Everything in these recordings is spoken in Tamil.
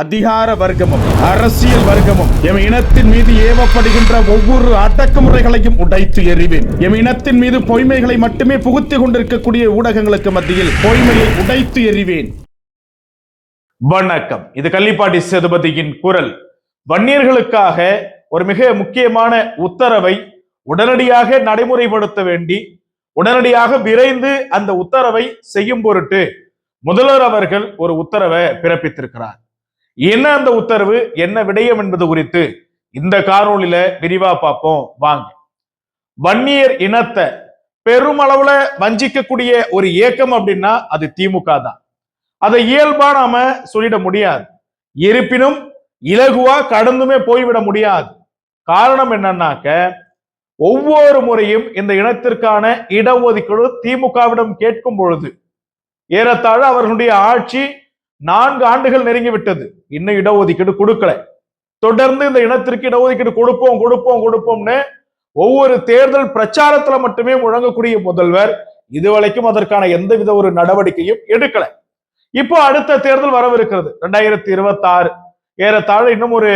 அதிகார வர்க்கமும் அரசியல் வர்க்கமும் எம் இனத்தின் மீது ஏவப்படுகின்ற ஒவ்வொரு அடக்குமுறைகளையும் உடைத்து எறிவேன். எம் இனத்தின் மீது பொய்மைகளை மட்டுமே புகுத்திக் கொண்டிருக்கக்கூடிய ஊடகங்களுக்கு மத்தியில் பொய்மையை உடைத்து எறிவேன். வணக்கம். இது கள்ளிப்பாட்டி சேதுபதியின் குரல். வன்னியர்களுக்காக ஒரு மிக முக்கியமான உத்தரவை உடனடியாக நடைமுறைப்படுத்த வேண்டி உடனடியாக விரைந்து அந்த உத்தரவை செய்யும் பொருட்டு முதல்வர் அவர்கள் ஒரு உத்தரவை பிறப்பித்திருக்கிறார். என்ன அந்த உத்தரவு? என்ன விடயம் என்பது குறித்து இந்த காணொலியில விரிவா பார்ப்போம். வாங்க. வன்னியர் இனத்தை பெருமளவுல வஞ்சிக்கக்கூடிய ஒரு இயக்கம் அப்படின்னா அது திமுக தான். அதை இயல்பா நாம சொல்லிட முடியாது. இருப்பினும் இலகுவா கடந்துமே போய்விட முடியாது. காரணம் என்னன்னாக்க ஒவ்வொரு முறையும் இந்த இனத்திற்கான இடஒதுக்கீடு திமுகவிடம் கேட்கும் பொழுது ஏறத்தாழ அவர்களுடைய ஆட்சி நான்கு ஆண்டுகள் நெருங்கி விட்டது இன்னும் இடஒதுக்கீடு கொடுக்கல. தொடர்ந்து இந்த இனத்திற்கு இடஒதுக்கீடு கொடுப்போம் கொடுப்போம் கொடுப்போம்னு ஒவ்வொரு தேர்தல் பிரச்சாரத்துல மட்டுமே முழங்கக்கூடிய முதல்வர் இதுவரைக்கும் அதற்கான எந்தவித ஒரு நடவடிக்கையும் எடுக்கல. இப்போ அடுத்த தேர்தல் வரவிருக்கிறது. ரெண்டாயிரத்தி இருபத்தி ஆறு ஏறத்தாழ இன்னும் ஒரு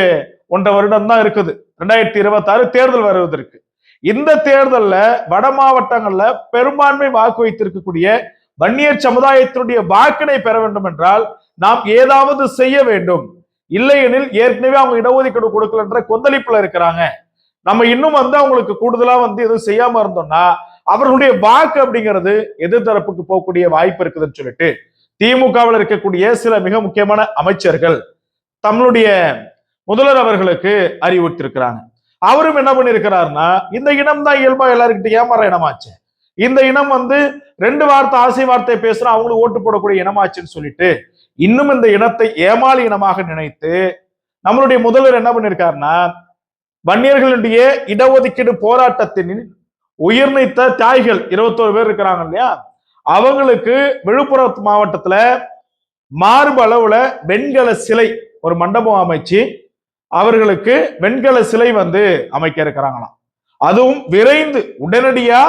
ஒன்றரை வருடம் தான் இருக்குது. ரெண்டாயிரத்தி இருபத்தி ஆறு தேர்தல் வருவதற்கு. இந்த தேர்தல்ல வட மாவட்டங்கள்ல பெரும்பான்மை வாக்கு வைத்திருக்கக்கூடிய வன்னியர் சமுதாயத்தினுடைய வாக்கினை பெற வேண்டும் என்றால் நாம் ஏதாவது செய்ய வேண்டும். இல்லையெனில் ஏற்கனவே அவங்க இடஒதுக்கீடு கொடுக்கலன்ற கொந்தளிப்புல இருக்கிறாங்க. நம்ம இன்னும் வந்து அவங்களுக்கு கூடுதலா வந்து எதுவும் செய்யாம இருந்தோம்னா அவர்களுடைய வாக்கு அப்படிங்கிறது எதிர்த்தரப்புக்கு போகக்கூடிய வாய்ப்பு இருக்குதுன்னு சொல்லிட்டு திமுகவில் இருக்கக்கூடிய சில மிக முக்கியமான அமைச்சர்கள் தம்முடைய முதல்வர் அவர்களுக்கு அறிவுறுத்திருக்கிறாங்க அவரும் என்ன பண்ணிருக்கிறாருன்னா இந்த இனம் தான் இயல்பா எல்லாருக்கிட்ட ஏமாற இனமாச்சு. இந்த இனம் வந்து ரெண்டு வார்த்தை ஆசை வார்த்தை பேசுறா அவங்களுக்கு ஓட்டு போடக்கூடிய இனமாச்சுன்னு சொல்லிட்டு இன்னும் இந்த இனத்தை ஏமாளி இனமாக நினைத்து நம்மளுடைய முதல்வர் என்ன பண்ணிருக்காருன்னா வன்னியர்களுடைய இடஒதுக்கீடு போராட்டத்தின் உயிர்நீத்த தாய்கள் இருபத்தோரு பேர் இருக்கிறாங்க இல்லையா? அவங்களுக்கு விழுப்புரம் மாவட்டத்துல மார்பு அளவுல வெண்கல சிலை ஒரு மண்டபம் அமைச்சு அவர்களுக்கு வெண்கல சிலை வந்து அமைக்க இருக்கிறாங்களாம். அதுவும் விரைந்து உடனடியா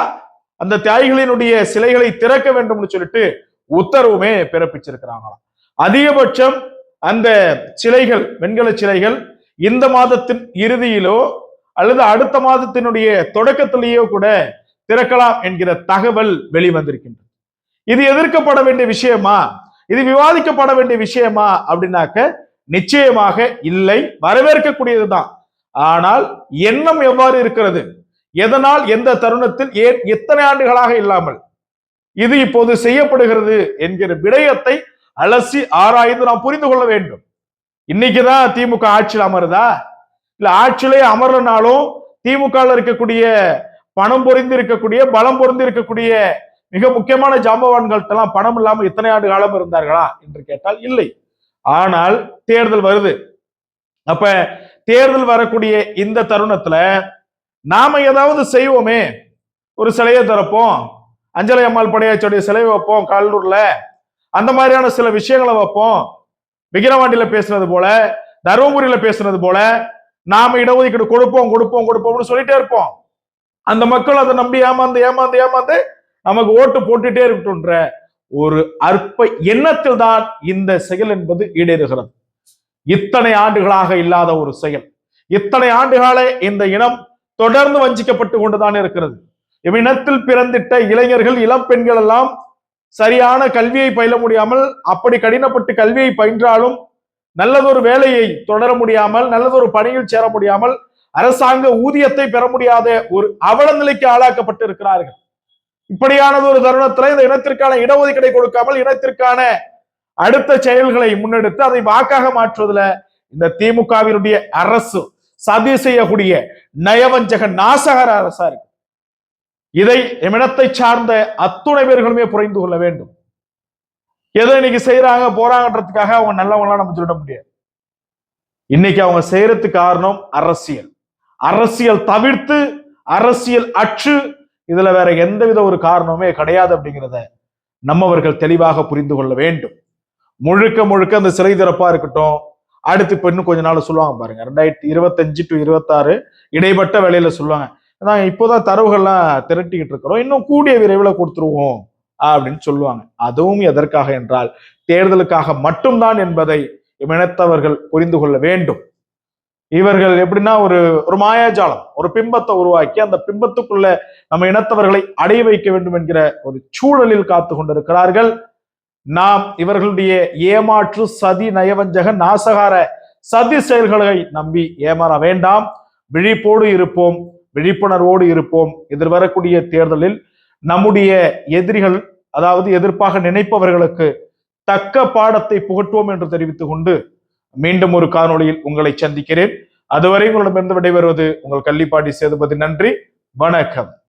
அந்த தியாகிகளினுடைய சிலைகளை திறக்க வேண்டும்னு சொல்லிட்டு உத்தரவுமே பிறப்பிச்சிருக்கிறாங்களாம். அதிகபட்சம் அந்த சிலைகள் வெண்கல சிலைகள் இந்த மாதத்தின் இறுதியிலோ அல்லது அடுத்த மாதத்தினுடைய தொடக்கத்திலேயோ கூட திறக்கலாம் என்கிற தகவல் வெளிவந்திருக்கின்றது. இது எதிர்க்கப்பட வேண்டிய விஷயமா? இது விவாதிக்கப்பட வேண்டிய விஷயமா? அப்படின்னாக்க நிச்சயமாக இல்லை. வரவேற்கக்கூடியதுதான். ஆனால் எண்ணம் எவ்வாறு இருக்கிறது? எதனால் எந்த தருணத்தில் ஏன் எத்தனை ஆண்டுகளாக இல்லாமல் இது இப்போது செய்யப்படுகிறது என்கிற விடயத்தை அலசி ஆராய்ந்து நாம் புரிந்து கொள்ள வேண்டும். இன்னைக்குதான் திமுக ஆட்சியில் அமருதா? இல்ல ஆட்சியிலே அமர்றனாலும் திமுக இருக்கக்கூடிய பணம் பொறிந்து இருக்கக்கூடிய பலம் பொருந்தி இருக்கக்கூடிய மிக முக்கியமான ஜாம்பவான்கள்ட்ட எல்லாம் பணம் இல்லாம இத்தனை ஆண்டு காலம் இருந்தார்களா என்று கேட்டால் இல்லை. ஆனால் தேர்தல் வருது. அப்ப தேர்தல் வரக்கூடிய இந்த தருணத்துல நாம ஏதாவது செய்வோமே. ஒரு சிலையை திறப்போம். அஞ்சலை அம்மாள் படையாச்சியுடைய சிலை வைப்போம் கடலூர்ல அந்த மாதிரியான சில விஷயங்களை வைப்போம். விக்கிரவாண்டியில பேசுனது போல தருமபுரியில பேசுனது போல நாம இடஒதுக்கீடு கொடுப்போம் கொடுப்போம் கொடுப்போம்னு சொல்லிட்டே இருப்போம். அந்த மக்கள் அதை நம்பி ஏமாந்து ஏமாந்து ஏமாந்து நமக்கு ஓட்டு போட்டுட்டே இருக்கட்டும்ன்ற ஒரு அற்ப எண்ணத்தில் தான் இந்த செயல் என்பது ஈடேறுகிறது. இத்தனை ஆண்டுகளாக இல்லாத ஒரு செயல். இத்தனை ஆண்டுகால இந்த இனம் தொடர்ந்து வஞ்சிக்கப்பட்டு கொண்டுதான் இருக்கிறது. இவ்வினத்தில் பிறந்திட்ட இளைஞர்கள் இளம் பெண்கள் எல்லாம் சரியான கல்வியை பயில முடியாமல் அப்படி கடினப்பட்டு கல்வியை பயின்றாலும் நல்லதொரு வேலையை தொடர முடியாமல் நல்லதொரு பணியில் சேர முடியாமல் அரசாங்க ஊதியத்தை பெற முடியாத ஒரு அவல நிலைக்கு ஆளாக்கப்பட்டு இருக்கிறார்கள். இப்படியானது ஒரு தருணத்துல இந்த இனத்திற்கான இடஒதுக்கீடை கொடுக்காமல் இனத்திற்கான அடுத்த செயல்களை முன்னெடுத்து அதை வாக்காக மாற்றுவதில் இந்த திமுகவினுடைய அரசு சதி செய்யக்கூடிய நயவஞ்சக நாசகர அரசா இருக்கு. இதை எமினத்தை சார்ந்த அத்துணை பேர்களுமே புரிந்து கொள்ள வேண்டும். எதை இன்னைக்கு செய்யறாங்க போறாங்கன்றதுக்காக அவங்க நல்லவங்களாம் நம்ம சொல்ல முடியாது. இன்னைக்கு அவங்க செய்யறதுக்கு காரணம் அரசியல். அரசியல் தவிர்த்து அரசியல் அச்சு இதுல வேற எந்தவித ஒரு காரணமே கிடையாது அப்படிங்கிறத நம்மவர்கள் தெளிவாக புரிந்து கொள்ள வேண்டும். முழுக்க முழுக்க அந்த சிலை திறப்பா இருக்கட்டும் அடுத்து இப்ப இன்னும் கொஞ்ச நாள் சொல்லுவாங்க பாருங்க. ரெண்டாயிரத்தி இருபத்தஞ்சு டு இருபத்தாறு இடைப்பட்ட வேலையில சொல்லுவாங்க. நாங்க இப்போதான் தரவுகள்லாம் திரட்டிக்கிட்டு இருக்கிறோம். இன்னும் கூடிய விரைவில் கொடுத்துருவோம் அப்படின்னு சொல்லுவாங்க. அதுவும் எதற்காக என்றால் தேர்தலுக்காக மட்டும்தான் என்பதை எம் இனத்தவர்கள் புரிந்து கொள்ள வேண்டும். இவர்கள் எப்படின்னா ஒரு ஒரு மாயாஜாலம் ஒரு பிம்பத்தை உருவாக்கி அந்த பிம்பத்துக்குள்ள நம்ம இனத்தவர்களை அடைய வைக்க வேண்டும் என்கிற ஒரு சூழலில் காத்து கொண்டிருக்கிறார்கள். நாம் இவர்களுடைய ஏமாற்று சதி நயவஞ்சக நாசகார சதி செயல்களை நம்பி ஏமாற வேண்டாம். விழிப்போடு இருப்போம். விழிப்புணர்வோடு இருப்போம். எதிர்வரக்கூடிய தேர்தலில் நம்முடைய எதிரிகள் அதாவது எதிர்ப்பாக நினைப்பவர்களுக்கு தக்க பாடத்தை புகட்டுவோம் என்று தெரிவித்துக் கொண்டு மீண்டும் ஒரு காணொளியில் உங்களை சந்திக்கிறேன். அதுவரை உங்களிடமிருந்து விடைபெறுவது உங்கள் கள்ளிப்பாடி சேதுபதி. நன்றி. வணக்கம்.